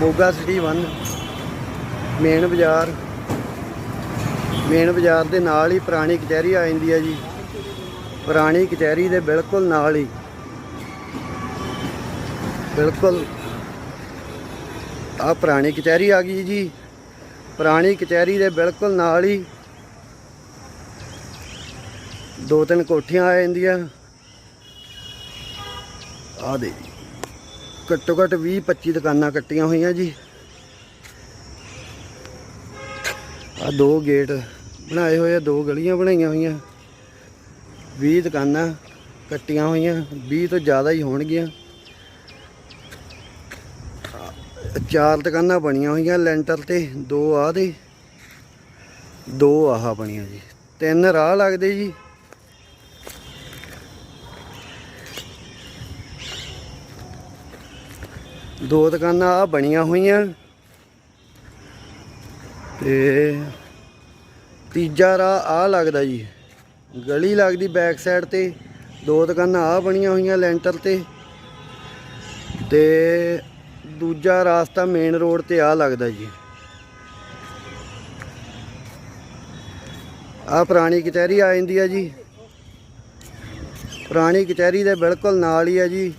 Moga city 1 main ਬਾਜ਼ਾਰ main ਬਾਜ਼ਾਰ ਦੇ ਨਾਲ ਹੀ ਪੁਰਾਣੀ ਕਚਹਿਰੀ ਆ ਜਾਂਦੀ ਹੈ ਜੀ। ਪੁਰਾਣੀ ਕਚਹਿਰੀ ਦੇ ਬਿਲਕੁਲ ਨਾਲ ਹੀ। ਬਿਲਕੁਲ ਆ ਪੁਰਾਣੀ ਕਚਹਿਰੀ ਆ ਗਈ ਜੀ। ਪੁਰਾਣੀ ਕਚਹਿਰੀ ਦੇ ਬਿਲਕੁਲ ਨਾਲ ਹੀ ਦੋ ਤਿੰਨ ਕੋਠੀਆਂ ਆ ਜਾਂਦੀਆਂ। ਆ ਦੇ ਜੀ। ਘੱਟੋ ਘੱਟ 20 25 ਦੁਕਾਨਾਂ ਕੱਟੀਆਂ ਹੋਈਆਂ ਜੀ। ਆ ਦੋ ਗੇਟ ਬਣਾਏ ਹੋਏ ਆ, ਦੋ ਗਲੀਆਂ ਬਣਾਈਆਂ ਹੋਈਆਂ। 20 ਦੁਕਾਨਾਂ ਕੱਟੀਆਂ ਹੋਈਆਂ 20 ਤੋਂ ਜ਼ਿਆਦਾ ਹੀ ਹੋਣਗੀਆਂ। ਚਾਰ ਦੁਕਾਨਾਂ ਬਣੀਆਂ ਹੋਈਆਂ ਲੈਂਟਰ ਤੇ, ਦੋ ਆਹ ਦੇ, ਦੋ ਆਹ ਬਣੀਆਂ ਜੀ। ਤਿੰਨ ਰਾਹ ਲੱਗਦੇ ਜੀ। ਦੋ ਦੁਕਾਨਾਂ ਆ ਬਣੀਆਂ ਹੋਈਆਂ। ਤੇ ਤੀਜਾ ਰਾਹ ਆ ਲੱਗਦਾ ਜੀ। ਗਲੀ ਲੱਗਦੀ ਬੈਕ ਸਾਈਡ ਤੇ। ਦੋ ਦੁਕਾਨਾਂ ਆ ਬਣੀਆਂ ਹੋਈਆਂ ਲੈਂਟਰ ਤੇ। ਤੇ ਦੂਜਾ ਰਾਸਤਾ ਮੇਨ ਰੋਡ ਤੇ ਆ ਲੱਗਦਾ ਜੀ। ਆ ਪੁਰਾਣੀ ਕਚਹਿਰੀ ਆ ਜਾਂਦੀ ਆ ਜੀ। ਪੁਰਾਣੀ ਕਚਹਿਰੀ ਦੇ ਬਿਲਕੁਲ ਨਾਲ ਹੀ ਆ ਜੀ।